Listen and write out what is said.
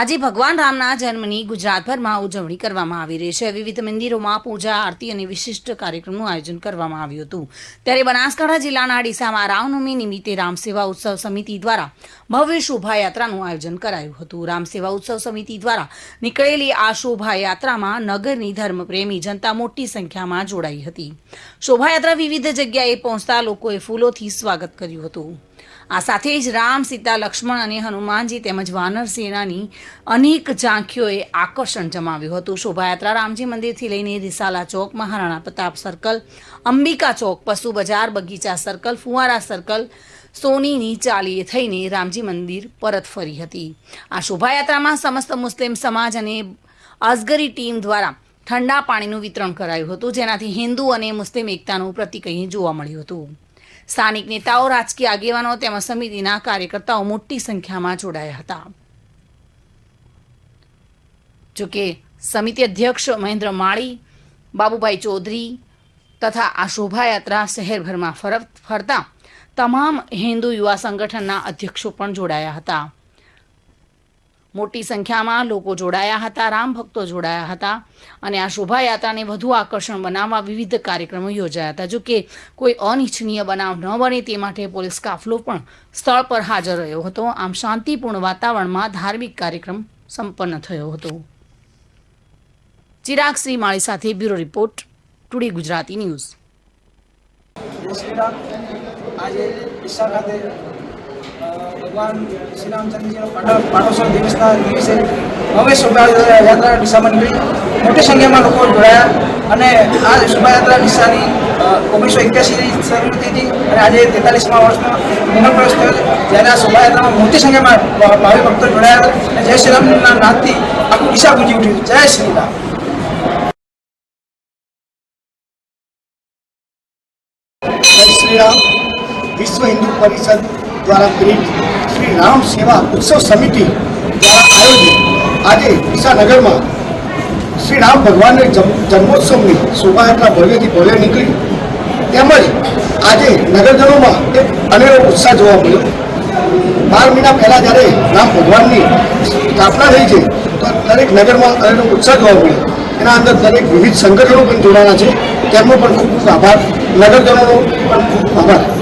આજે ભગવાન રામના જન્મની ગુજરાતભરમાં ઉજવણી કરવામાં આવી રહી છે. વિવિધ મંદિરોમાં પૂજા, આરતી અને વિશિષ્ટ કાર્યક્રમનું આયોજન કરવામાં આવ્યું હતું. ત્યારે બનાસકાંઠા જિલ્લાના ડીસામાં રામનવમી નિમિત્તે રામસેવા ઉત્સવ સમિતિ દ્વારા ભવ્ય શોભાયાત્રાનું આયોજન કરાયું હતું. રામસેવા ઉત્સવ સમિતિ દ્વારા નીકળેલી આ શોભાયાત્રામાં નગરની ધર્મપ્રેમી જનતા મોટી સંખ્યામાં જોડાઈ હતી. શોભાયાત્રા વિવિધ જગ્યાએ પહોંચતા લોકોએ ફૂલોથી સ્વાગત કર્યું હતું. આ સાથે જ રામ, સીતા, લક્ષ્મણ અને હનુમાનજી તેમજ વાનર સેનાની અનેક ઝાંખીઓએ આકર્ષણ જમાવ્યું હતું. શોભાયાત્રા રામજી મંદિરથી લઈને રિસાલા ચોક, મહારાણા પ્રતાપ સર્કલ અંબિકા ચોક, પશુ બજાર, બગીચા સર્કલ ફુવારા સર્કલ સોનીની ચાલીએ થઈને રામજી મંદિર પરત ફરી હતી. આ શોભાયાત્રામાં સમસ્ત મુસ્લિમ સમાજ અને અસગરી ટીમ દ્વારા ઠંડા પાણીનું વિતરણ કરાયું હતું, જેનાથી હિન્દુ અને મુસ્લિમ એકતાનું પ્રતિક અહીં જોવા મળ્યું હતું. સ્થાનિક નેતાઓ, રાજકીય આગેવાનો તેમજ સમિતિના કાર્યકર્તાઓ મોટી સંખ્યામાં જોડાયા હતા. જોકે સમિતિ અધ્યક્ષ મહેન્દ્ર માળી, બાબુભાઈ ચૌધરી તથા આ શોભાયાત્રા શહેરભરમાં ફર ફરતા તમામ હિન્દુ યુવા સંગઠનના અધ્યક્ષો પણ જોડાયા હતા. મોટી સંખ્યામાં લોકો જોડાયા હતા, રામ ભક્તો જોડાયા હતા અને આ શોભાયાત્રાને વધુ આકર્ષણ બનાવવા વિવિધ કાર્યક્રમો યોજાયા હતા. જો કે કોઈ અનિચ્છનીય બનાવ ન બને તે માટે પોલીસ કાફલો પણ સ્થળ પર હાજર રહ્યો હતો. આમ શાંતિપૂર્ણ વાતાવરણમાં ધાર્મિક કાર્યક્રમ સંપન્ન થયો હતો. ચિરાગ શ્રી માળી સાથે bureau report, today Gujarati news. આજે ભગવાન શ્રી રામચંદ્રજીનો પાટોત્સવ દિવસના દિવસે ભવ્ય શોભાયાત્રા ડીસામાં નીકળી. મોટી સંખ્યામાં લોકો જોડાયા અને આ શોભાયાત્રા ડીસાની ઓગણીસો એક્યાસીની શરૂ થઈ હતી અને આજે તેતાલીસમાં વર્ષમાં પૂર્ણ પ્રવેશ થયો જ્યારે આ શોભાયાત્રામાં મોટી સંખ્યામાં ભાવિ ભક્તો જોડાયા અને જય શ્રી રામના નાદથી આખું ડીસા ગુજી ઉઠ્યું જય શ્રી રામ જય શ્રી રામ વિશ્વ હિન્દુ પરિષદ દ્વારા પ્રેરિત શ્રી રામ સેવા ઉત્સવ સમિતિ આયોજિત. આજે ઈશાનગરમાં શ્રી રામ ભગવાનને જન્મ- જન્મોત્સવની શોભાયાત્રા ભવ્યથી ભવ્ય નીકળી. તેમજ આજે નગરજનોમાં એક અનેરો ઉત્સાહ જોવા મળ્યો. બાર મહિના પહેલાં જ્યારે રામ ભગવાનની સ્થાપના થઈ છે, તો દરેક નગરમાં અનેરો ઉત્સાહ જોવા મળ્યો. એના અંદર દરેક વિવિધ સંગઠનો પણ જોડાણા છે. તેમનો પણ ખૂબ ખૂબ આભાર. નગરજનોનો પણ ખૂબ આભાર.